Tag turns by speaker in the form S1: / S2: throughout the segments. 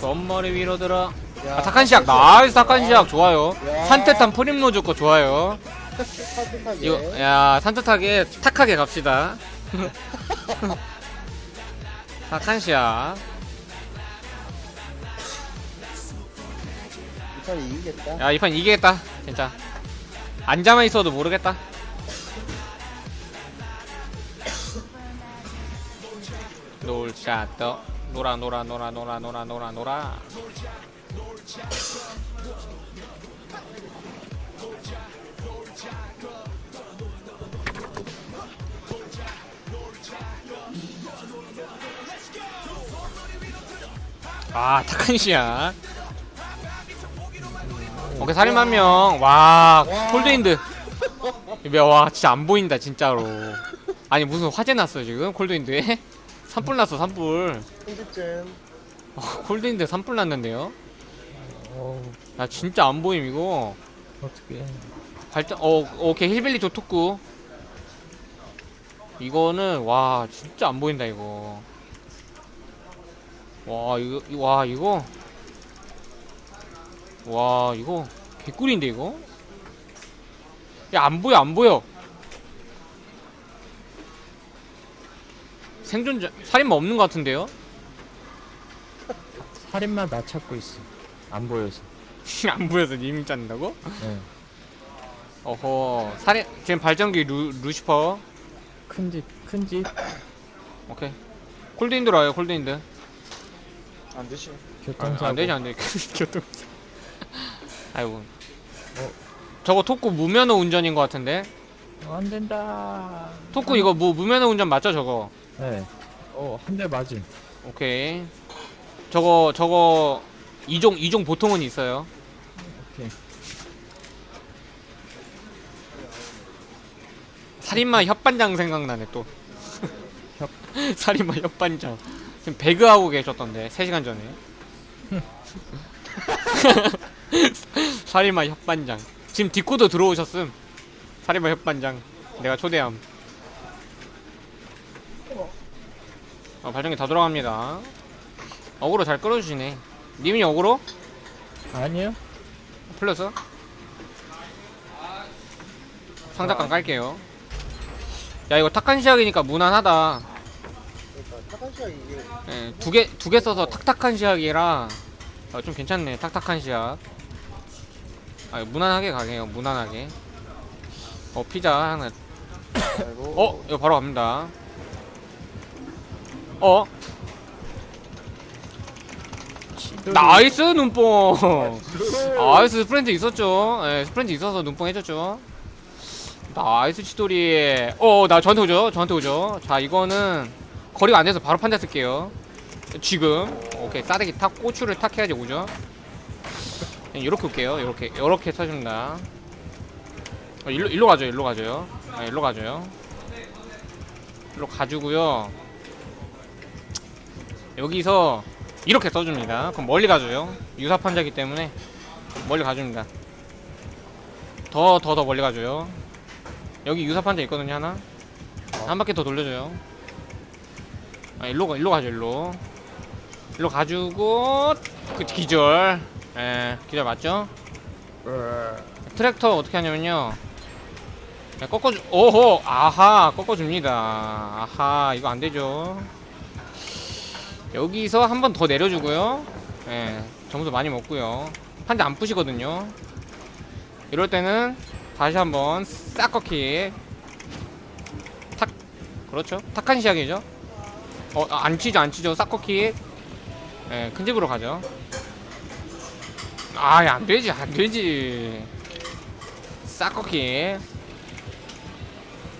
S1: 썸머리 위로 들어.
S2: 야,
S1: 아, 타칸 시작. 나이스 타칸 시작. 좋아요.
S2: 야.
S1: 산뜻한 프림로즈 거 좋아요.
S2: 산뜻하게.
S1: 이거 야 산뜻하게 탁하게 갑시다. 타칸 시작.
S2: 이판 이기겠다.
S1: 야 이 판 이기겠다. 진짜 앉아만 있어도 모르겠다. 놀샷 더 놀아 놀아 놀아 놀아 놀아 놀아 놀아 아 타칸시야. 오케이 살인 한명. 와
S2: 와.
S1: 콜드인드. 야, 와 진짜 안 보인다 진짜로. 아니 무슨 화재 났어 지금 콜드인드에 산불 났어 산불.
S2: 편집증.
S1: 어, 콜드인드 산불 났는데요?
S3: 어우.
S1: 야 진짜 안 보임 이거.
S3: 어떻게
S1: 발전 어 오케이 힐빌리 도토쿠. 이거는 와 진짜 안 보인다 이거. 와 이거 이- 와 이거. 와 이거. 개꿀인데 이거? 야 안 보여 안 보여 생존자 살인마 없는 것 같은데요
S3: 살인마 나 찾고 있어 안 보여서
S1: 안 보여서 님 짠다고
S3: 네.
S1: 어허 살인 지금 발전기 루, 루시퍼
S3: 큰 집 큰 집
S1: 오케이 콜드인드 라요 콜드인드
S2: 안 되시.
S3: 교통사고
S1: 안 되지 안 돼. 교통. 아이고.
S3: 어?
S1: 저거 토쿠 무면허 운전인 것 같은데.
S3: 어, 안 된다
S1: 토쿠 이거 무 무면허 운전 맞죠 저거?
S3: 네 어 한 대 맞음
S1: 오케이. 저거 저거 이종 이종 보통은 있어요.
S3: 오케이
S1: 살인마 협반장 생각나네 또.
S3: 협-
S1: 살인마 협반장. 지금 배그 하고 계셨던데 3시간 전에. 살인마 협반장. 지금 디코드 들어오셨음. 살인마 협반장. 내가 초대함. 어, 발전기 다 돌아갑니다. 어그로 잘 끌어주시네. 님이 어그로?
S3: 아니요
S1: 플러스? 상자감 깔게요. 야 이거 탁한 시작이니까 무난하다.
S2: 그러니까 타칸 시작 이게
S1: 예, 두 개 두 개 써서 탁탁한 시작이라 어, 좀 괜찮네. 탁탁한 시작. 아 무난하게 가게요. 무난하게. 어 피자 하나.
S2: 알고.
S1: 어 이거 바로 갑니다. 어 나이스 눈뽕. 나이스 스프린트 있었죠. 예, 스프린트 있어서 눈뽕 해줬죠. 나이스 치돌이. 어, 나 저한테 오죠. 저한테 오죠. 자, 이거는 거리가 안 돼서 바로 판자 쓸게요. 지금. 오케이, 싸대기 탁, 고추를 탁 해야지 오죠. 이렇게 올게요. 이렇게, 이렇게 쳐줍니다. 어, 일로, 일로 가죠. 일로 가줘요. 아, 일로 가줘요. 일로 가주고요. 여기서 이렇게 써줍니다. 그럼 멀리 가줘요. 유사 판자기 때문에 멀리 가줍니다. 더 더 더 멀리 가줘요. 여기 유사 판자 있거든요 하나. 한 바퀴 더 돌려줘요. 아 일로 가 일로 가죠 일로. 일로 가주고 그 기절. 예 기절 맞죠?
S3: 으,
S1: 트랙터 어떻게 하냐면요. 네, 꺾어주 오호 아하 꺾어줍니다. 아하 이거 안 되죠. 여기서 한 번 더 내려주고요. 예, 점수 많이 먹고요. 판자 안 부시거든요. 이럴 때는 다시 한번 싹 꺾기. 탁, 그렇죠. 탁한 시작이죠. 어, 아, 안 치죠, 안 치죠. 싹 꺾기. 예, 큰 집으로 가죠. 아, 안 되지, 안 되지. 싹 꺾기.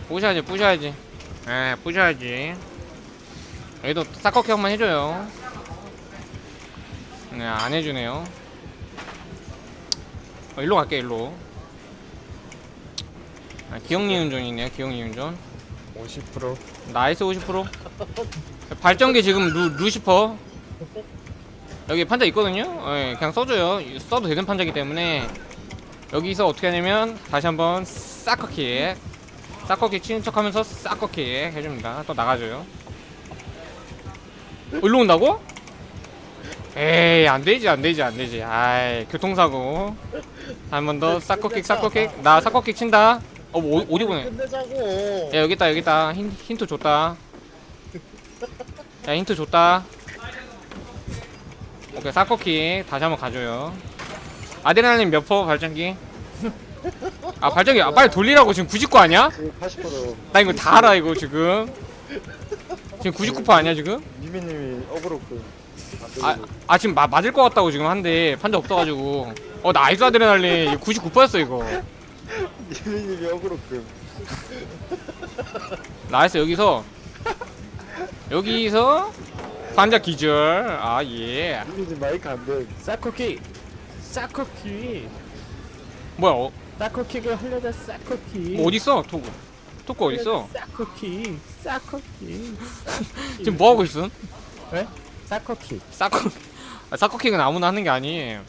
S1: 부셔야지, 부셔야지. 예, 부셔야지. 여기도 한번 해줘요. 네, 안 해주네요. 어, 일로 갈게, 일로. 아, 기억니 운전이네요, 기억니 운전.
S3: 50%
S1: 나이스 50%. 발전기 지금 루, 루시퍼. 여기 판자 있거든요? 예, 그냥 써줘요. 써도 되는 판자기 때문에. 여기서 어떻게 하냐면, 다시 한번 싹커킥. 싹커킥 치는 척 하면서 싹커킥 해줍니다. 또 나가줘요. 어, 일로 온다고? 에이 안 되지 안 되지 안 되지. 아이 교통사고. 한 번 더. 사커킥 사커킥. 나 사커킥 친다. 어 뭐 어디 보내?
S2: 끝내자고.
S1: 야 여기 있다 여기 있다. 힌, 힌트 줬다. 야 힌트 줬다. 오케이 사커킥. 다시 한번 가줘요. 아드레날린 몇 퍼 발전기? 아 발전기 아, 빨리 돌리라고. 지금 99 아니야?
S2: 지금 80%.
S1: 나 이거 다 알아 이거 지금. 지금 99% 아니야 지금?
S2: 미미님이 어그로 그.
S1: 아, 아 지금 마, 맞을 것 같다고 지금 한데 판자 없어가지고. 어 나이스 아드레날린 99%였어 이거.
S2: 미미님이 어그로 그.
S1: 나이스 여기서. 여기서 판자 기절. 아예.
S2: 미미님 마이크 안 돼.
S3: 사코킥 사코킥
S1: 뭐야 어,
S3: 사코킥을 하려다 사코킥
S1: 뭐 어딨어 토구 토구 어딨어
S3: 사코킥 사코킥
S1: 지금 뭐 하고 있음?
S3: 왜? 사코킥
S1: 사커 아, 사커킥은 아무나 하는 게 아니에요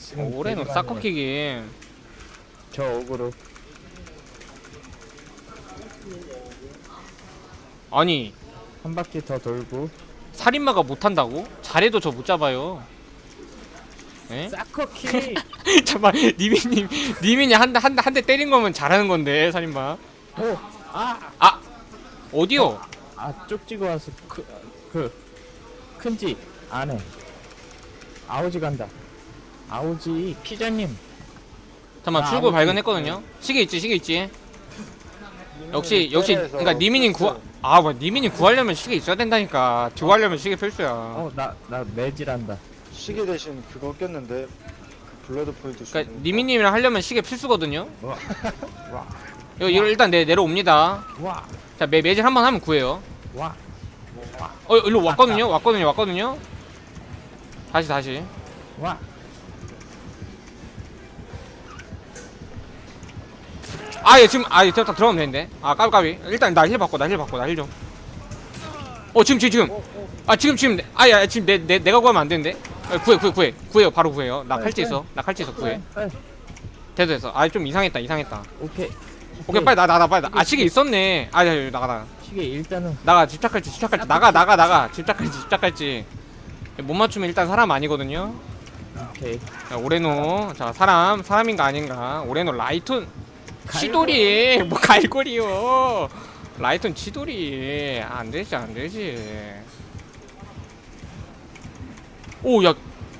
S3: 지금
S1: 어, 올해는. 사커킥이
S3: 저 어그로
S1: 아니
S3: 한 바퀴 더 돌고
S1: 살인마가 못 한다고? 잘해도 저 못 잡아요 에?
S3: 사코킥
S1: 잠깐만 니민님 니민이 한대한 대 때린 거면 잘하는 건데 살인마
S3: 오 아.
S1: 아 어디요?
S3: 아 쪽지고 와서 그, 그 큰지 안에. 아우지 간다. 아우지 피자님.
S1: 잠깐만
S3: 아,
S1: 출구
S3: 아무튼-
S1: 발견했거든요. 시계 있지 시계 있지? 역시 역시
S2: 때려서
S1: 그러니까 니민님 구하 아뭐 니민님 구하려면 시계 있어야 된다니까. 듀 하려면 시계 필수야.
S3: 어 나 나 매질한다.
S2: 시계 대신 그거 꼈는데 그 블러드 포인트
S1: 그러니까
S2: 주는
S1: 니민님이랑 하려면 시계 필수거든요.
S3: 와. 와.
S1: 이거, 이거 일단 내 내려옵니다.
S3: 와.
S1: 자 매, 매질 한 번 하면 구해요.
S3: 와.
S1: 어 일로 왔거든요 왔거든요 왔거든요. 다시 다시.
S3: 와.
S1: 아예 지금 아예 들어 들어가면 되는데. 아 까비까비. 일단 나 힐 받고 나 힐 받고 나 힐좀어 지금 지금 지금. 아 지금 지금 아야 지금 내, 내 내가 구하면 안 되는데. 아, 구해 구해 구해. 구해요 바로 구해요. 나
S3: 네,
S1: 칼찌
S3: 네.
S1: 있어. 나 칼찌 있어 구해.
S3: 네,
S1: 됐어 됐어. 아 좀 이상했다 이상했다.
S3: 오케이.
S1: 오케이 빨리 나나 나 빨리 나. 아 시계 있었네. 아 야, 야, 나가 나가.
S3: 시계 일단은
S1: 나가 집착할지 집착할지. 나가 나가 나가. 집착할지 집착할지. 못 맞추면 일단 사람 아니거든요.
S3: 오케이.
S1: 자, 오레노. 자 사람 사람인가 아닌가. 오레노 라이톤 치돌이. 뭐 갈고리요. 라이톤 치돌이. 안 되지 안 되지. 오야야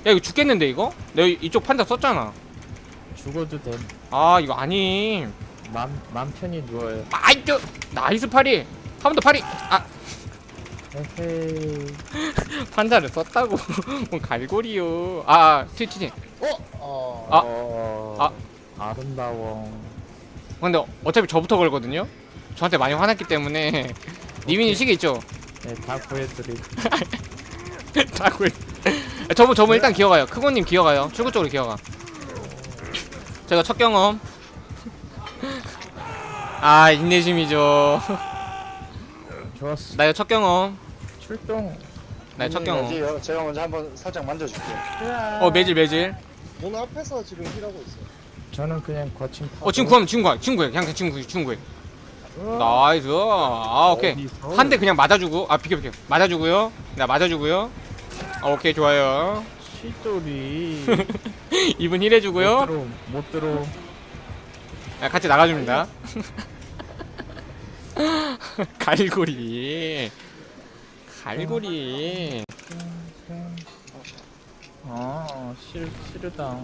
S1: 이거 죽겠는데 이거? 내가 이쪽 판자 썼잖아.
S3: 죽어도 돼.
S1: 아 이거 아님
S3: 맘, 맘 편히 누워요.
S1: 아이트 나이스 파리. 한 번 더 파리. 아.
S3: 에헤이.
S1: 판자를 썼다고. 뭐 갈고리요. 아 튀튀튀
S2: 어.
S1: 아.
S3: 어, 아름다워.
S1: 근데 어차피 저부터 걸거든요? 저한테 많이 화났기 때문에. 니민이. 시계 있죠?
S3: 네, 다 구해드릴.
S1: 자고 저분 저분 일단 기어가요. 크고님 기어가요. 출구 쪽으로 기어가. 제가 첫 경험 아 인내심이죠
S3: 좋았어.
S1: 나의 첫 경험
S3: 출동.
S1: 나의 첫 경험
S2: 여기요. 제가 먼저 한번 살짝 만져줄게요.
S1: 어 매질 매질
S2: 문 앞에서 지금 힐하고 있어.
S3: 저는 그냥 거친 파.
S1: 어 지금 구하면 지금 구하 지금 구해 그냥 지금 구해 지금 구해 나이스 아 오케이 한 대 그냥 맞아주고 아 비켜 비켜 맞아주고요 나 맞아주고요 아, 오케이 좋아요
S3: 시돌이.
S1: 이분 힐 해주고요
S3: 못 들어. 못 들어.
S1: 아, 같이 나가줍니다. 갈고리. 갈고리.
S3: 아, 싫, 싫다.